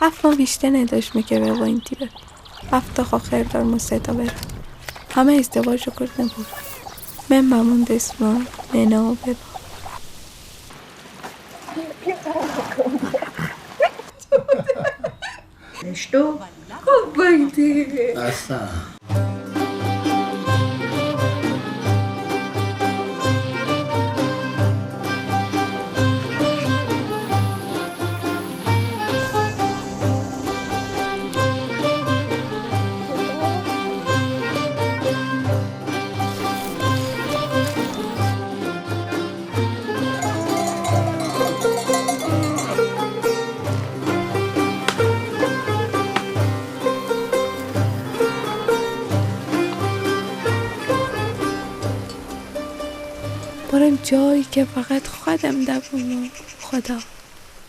Afma بیشتر نداشت میکه با این تیره. هفته خو خیر دار موسیتا بره. همه ازدواج رو کرد نبود. من بمون دسما ننا ببا Estou? Asa. برم جایی که فقط خودم دووم خدا.